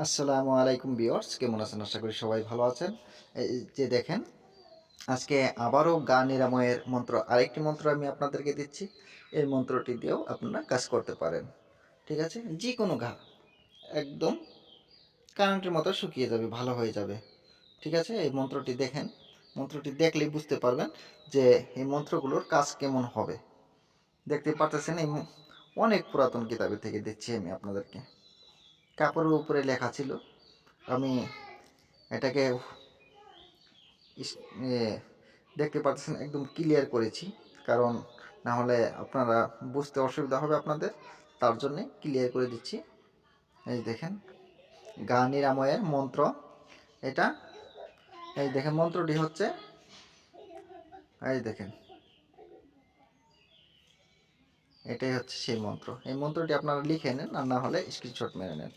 আসসালামু আলাইকুম বিয়র্স কেমন আছেন? আশা করি সবাই ভালো আছেন। এই যে দেখেন, আজকে আবারও গা নিরাময়ের মন্ত্র, আরেকটি মন্ত্র আমি আপনাদেরকে দিচ্ছি। এই মন্ত্রটি দিয়েও আপনারা কাজ করতে পারেন। ঠিক আছে? যে কোনো ঘা, একদম কারেন্টের মতো শুকিয়ে যাবে, ভালো হয়ে যাবে। ঠিক আছে? এই মন্ত্রটি দেখেন, মন্ত্রটি দেখলেই বুঝতে পারবেন যে এই মন্ত্রগুলোর কাজ কেমন হবে। দেখতে পারতেছেন, এই অনেক পুরাতন কিতাবের থেকে দিচ্ছি আমি আপনাদেরকে। কাপড়ের উপরে লেখা ছিল। আমি এটাকে দেখতে পাচ্ছেন, একদম ক্লিয়ার করেছি। কারণ না হলে আপনারা বুঝতে অসুবিধা হবে আপনাদের। তার জন্যে ক্লিয়ার করে দিচ্ছি। এই দেখেন, গা নিরাময়ের মন্ত্র। এটা, এই দেখেন, মন্ত্রটি হচ্ছে, এই দেখেন এটাই হচ্ছে সেই মন্ত্র। এই মন্ত্রটি আপনারা লিখে নেন আর না হলে স্ক্রিনশট মেরে নেন।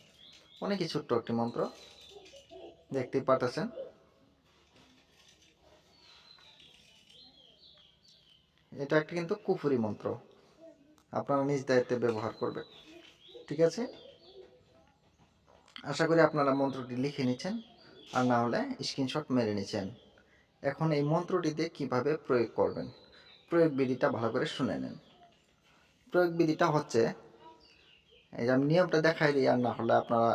অনেকই ছোট্ট একটি মন্ত্র। দেখতেই পারতেছেন। এটা একটা কিন্তু কুফুরি মন্ত্র। আপনারা নিজ দায়িত্বে ব্যবহার করবেন। ঠিক আছে? আশা করি আপনারা মন্ত্রটি লিখে নিচ্ছেন আর না হলে স্ক্রিনশট মেরে নিচ্ছেন। এখন এই মন্ত্রটিতে কীভাবে প্রয়োগ করবেন? প্রয়োগ বিধিটা ভালো করে শুনে নেন। প্রয়োগ বিধিটা হচ্ছে, এই যে আমি নিয়মটা দেখাই দিই, আর না হলে আপনারা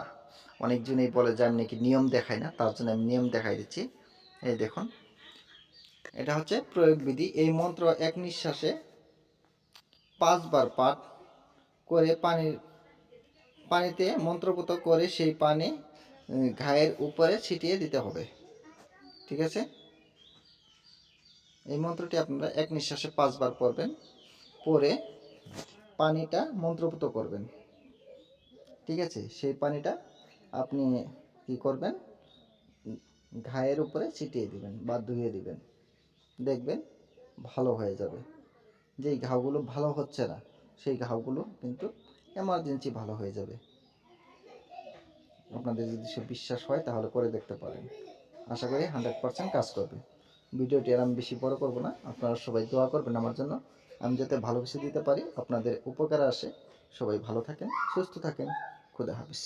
অনেকজনই বলে যে আমি নাকি নিয়ম দেখাই না, তার জন্য আমি নিয়ম দেখাই দিচ্ছি। এই দেখুন, এটা হচ্ছে প্রয়োগ বিধি এই মন্ত্র এক নিঃশ্বাসে পাঁচবার পাঠ করে পানির পানিতে মন্ত্রপুত করে সেই পানি ঘায়ের উপরে ছিটিয়ে দিতে হবে। ঠিক আছে? এই মন্ত্রটি আপনারা এক নিঃশ্বাসে পাঁচবার পড়বেন পরে পানিটা মন্ত্রপুত করবেন। ঠিক আছে? সেই পানিটা আপনি কি করবেন? ঘায়ের উপরে ছিটিয়ে দিবেন, বা ধুয়ে দিবেন। দেখবেন ভালো হয়ে যাবে। যেই ঘাওগুলো ভালো হচ্ছে না, সেই ঘাওগুলো কিন্তু এমার্জেন্সি ভালো হয়ে যাবে। আপনাদের যদি সে বিশ্বাস হয়, তাহলে করে দেখতে পারেন। আশা করি হান্ড্রেড পার্সেন্ট কাজ করবে। ভিডিওটি আর আমি বেশি বড় করব না। আপনারা সবাই দোয়া করবেন আমার জন্য। আমি যাতে ভালোবেসে দিতে পারি, আপনাদের উপকারে আসে। সবাই ভালো থাকেন, সুস্থ থাকেন। খুদা হাফিজ।